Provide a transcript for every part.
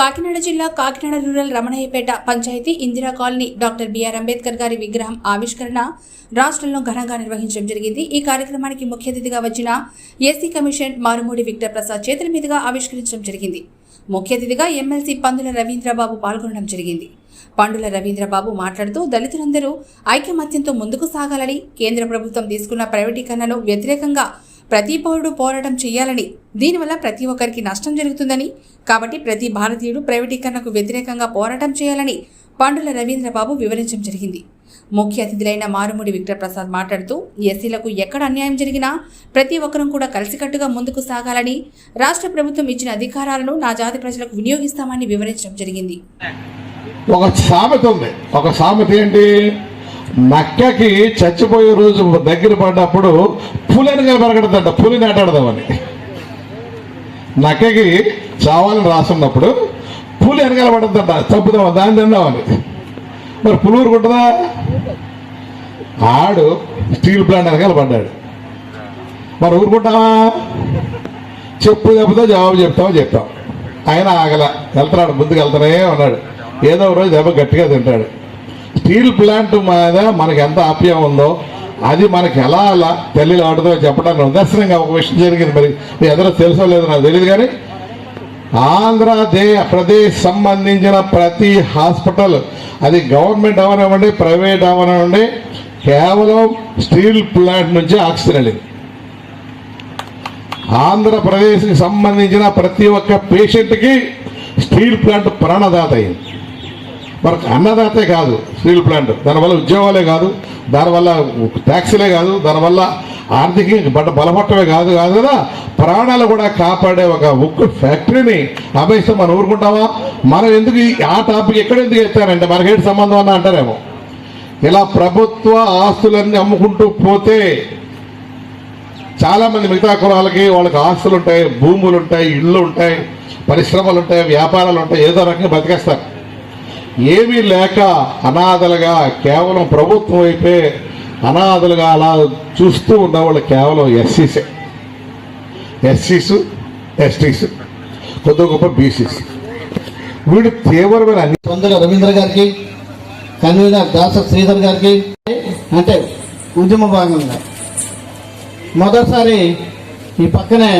కాకినాడ జిల్లా Kakinada rural Ramanayyapeta panchayat Indira colony doctor B R Ambedkar గారి విగ్రహం ఆవిష్కరణ రాష్ట్రంలో ఘనంగా నిర్వహించడం జరిగింది. ఈ కార్యక్రమానికి ముఖ్య అతిథిగా వచ్చిన SC commission Marumudi Victor Prasad చేతుల మీదుగా ఆవిష్కరించడం జరిగింది. ముఖ్య అతిథిగా ఎమ్మెల్సీ పందుల రవీంద్రబాబు పాల్గొనడం జరిగింది. పండుల రవీంద్రబాబు మాట్లాడుతూ దళితులందరూ ఐకమత్యంతో ముందుకు సాగాలని కేంద్ర ప్రభుత్వం తీసుకున్న ప్రైవేటీకరణను వ్యతిరేకంగా ప్రతి పౌరుడు పోరాటం చేయాలని. దీనివల్ల ప్రతి ఒక్కరికి నష్టం జరుగుతుందని. కాబట్టి ప్రతి భారతీయుడు ప్రైవేటీకరణకు వ్యతిరేకంగా పోరాటం చేయాలని పండుల రవీంద్రబాబు వివరించడం జరిగింది. ముఖ్య అతిథులైన మారుమూడి విక్రప్రసాద్ మాట్లాడుతూ ఎస్సీలకు ఎక్కడ అన్యాయం జరిగినా ప్రతి ఒక్కరం కూడా కలిసికట్టుగా ముందుకు సాగాలని రాష్ట్ర ప్రభుత్వం ఇచ్చిన అధికారాలను నా జాతి ప్రజలకు వినియోగిస్తామని వివరించడం జరిగింది. ఒక సామెత ఉంది. ఒక సామెత ఏంటి? నక్కకి చచ్చిపోయే రోజు దగ్గర పడ్డప్పుడు పులిని కనబడగడదంట పులిని నాటాడదామని. నక్కకి చావాలని రాసున్నప్పుడు పులి వెనకాల పడద్దంట తప్పుదామా దాన్ని తిందామని. మరి పులి ఊరుకుంటుందా? ఆడు స్టీల్ ప్లాంట్ వెనకాల పడ్డాడు. మరి ఊరుకుంటావా? చెప్పు చెప్తా జవాబు చెప్తామో చెప్తాం. ఆయన ఆగల వెళ్తున్నాడు ముందుకు వెళ్తానే ఉన్నాడు. ఏదో ఒక రోజు దెబ్బ గట్టిగా తింటాడు. స్టీల్ ప్లాంట్ మీద మనకి ఎంత ఆప్యాయం ఉందో అది మనకి ఎలా అలా తల్లిలో ఆడదో చెప్పడానికి నిదర్శనంగా ఒక విషయం జరిగింది. మరి మీ ఎదురు తెలుసో లేదో నాకు తెలియదు కానీ ఆంధ్రదే ప్రదేశ్ సంబంధించిన ప్రతి హాస్పిటల్ అది గవర్నమెంట్ అవనివ్వండి ప్రైవేట్ అవనివ్వండి కేవలం స్టీల్ ప్లాంట్ నుంచి ఆక్సిజన్ వెళ్ళింది. ఆంధ్రప్రదేశ్కి సంబంధించిన ప్రతి ఒక్క పేషెంట్కి స్టీల్ ప్లాంట్ ప్రాణదాత అయింది. మనకు అన్నదాతే కాదు స్టీల్ ప్లాంట్. దానివల్ల ఉద్యోగాలే కాదు దానివల్ల ట్యాక్సీలే కాదు దానివల్ల ఆర్థిక బట్ట బలపట్టమే కాదు కాదు కదా? ప్రాణాలు కూడా కాపాడే ఒక ఉక్కు ఫ్యాక్టరీని అభేస్తే మనం ఊరుకుంటామా? మనం ఎందుకు ఆ టాపిక్ ఎక్కడ ఎందుకు ఎత్తారంటే మనకేంటి సంబంధం అన్న అంటారేమో. ఇలా ప్రభుత్వ ఆస్తులన్నీ అమ్ముకుంటూ పోతే చాలామంది మిగతా కులాలకి వాళ్ళకి ఆస్తులు ఉంటాయి భూములు ఉంటాయి ఇళ్ళు ఉంటాయి పరిశ్రమలు ఉంటాయి వ్యాపారాలు ఉంటాయి ఏదో రకంగా బతికేస్తారు. ఏమీ లేక అనాథలుగా కేవలం ప్రభుత్వం వైపే అనాథలుగా అలా చూస్తూ ఉన్న వాళ్ళు కేవలం ఎస్సీసే. ఎస్సీస్ ఎస్టీస్ కొద్ది గొప్ప బీసీస్. వీడు తీవ్రమైన అన్ని తొందరగా రవీంద్ర గారికి కన్వీనర్ దాస శ్రీధర్ గారికి అంటే ఉద్యమ భాగంగా. మొదటిసారి ఈ పక్కనే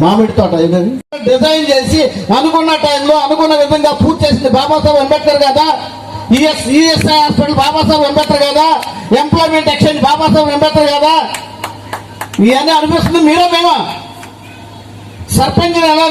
మామిడి తోట ఇది డిజైన్ చేసి అనుకున్న టైంలో అనుకున్న విధంగా పూర్తి చేసింది బాబాసాహెబ్ అంబేద్కర్ కదా? E S ESI hospital Babasaheb Ambedkar కదా? ఎంప్లాయ్మెంట్ ఎక్స్చేంజ్ బాబాసాహెబ్ అంబేద్కర్ కదా? ఇవన్నీ అనిపిస్తుంది మీరే మేమా? సర్పంచ్ ఎలా